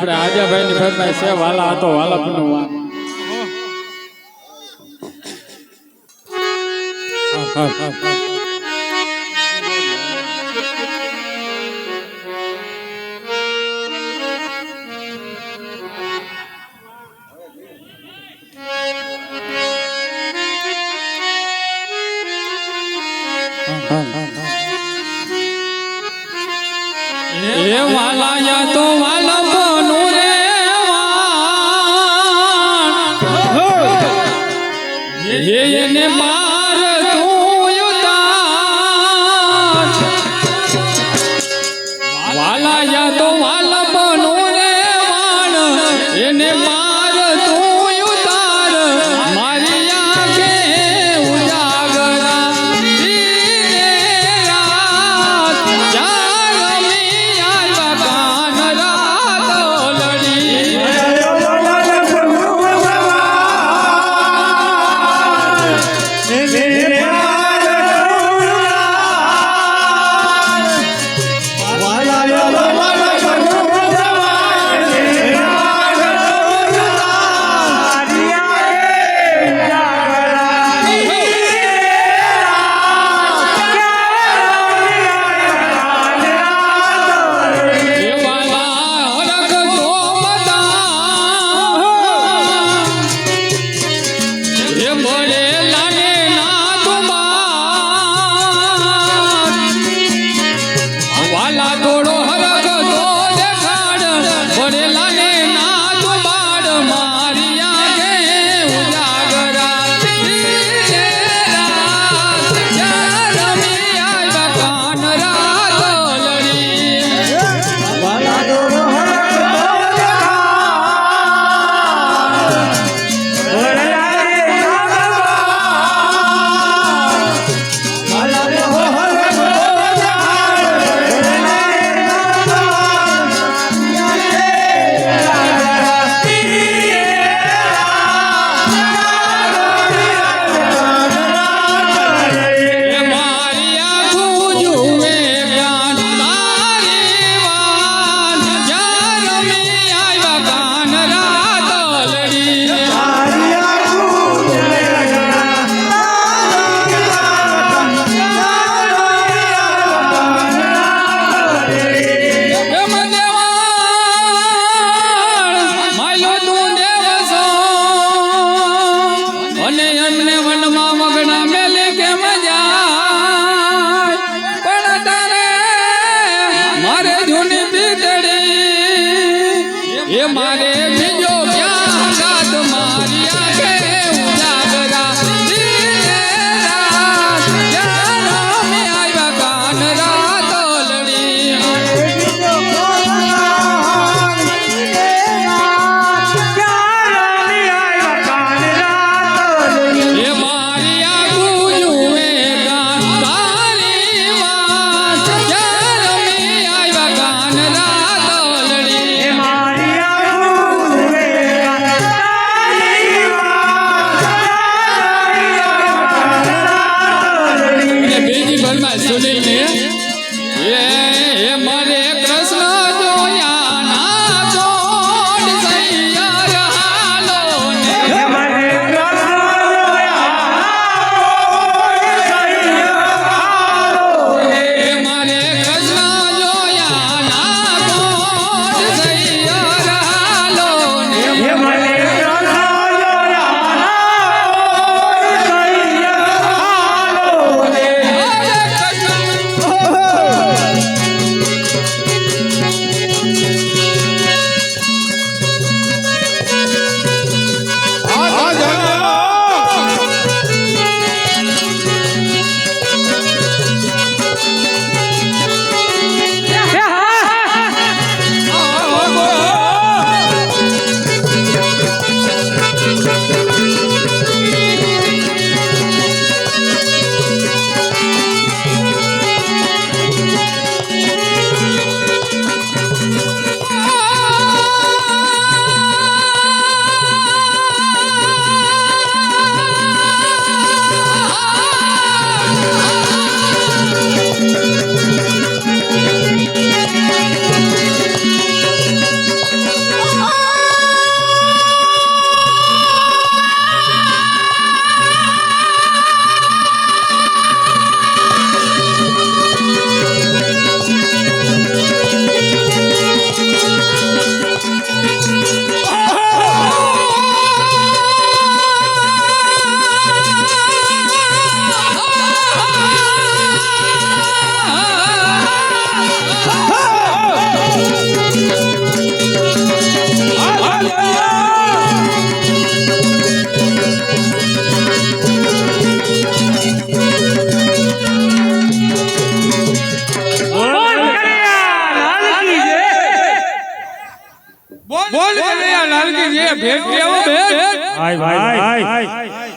આપણે આજાભાઈ ની ફેરમાં છે વાલા હતો વાલપનું વાન એ વાલાયા તો ಏನೇ ಮಾ Embora ભેટ ભેટ આય ભાઈ આય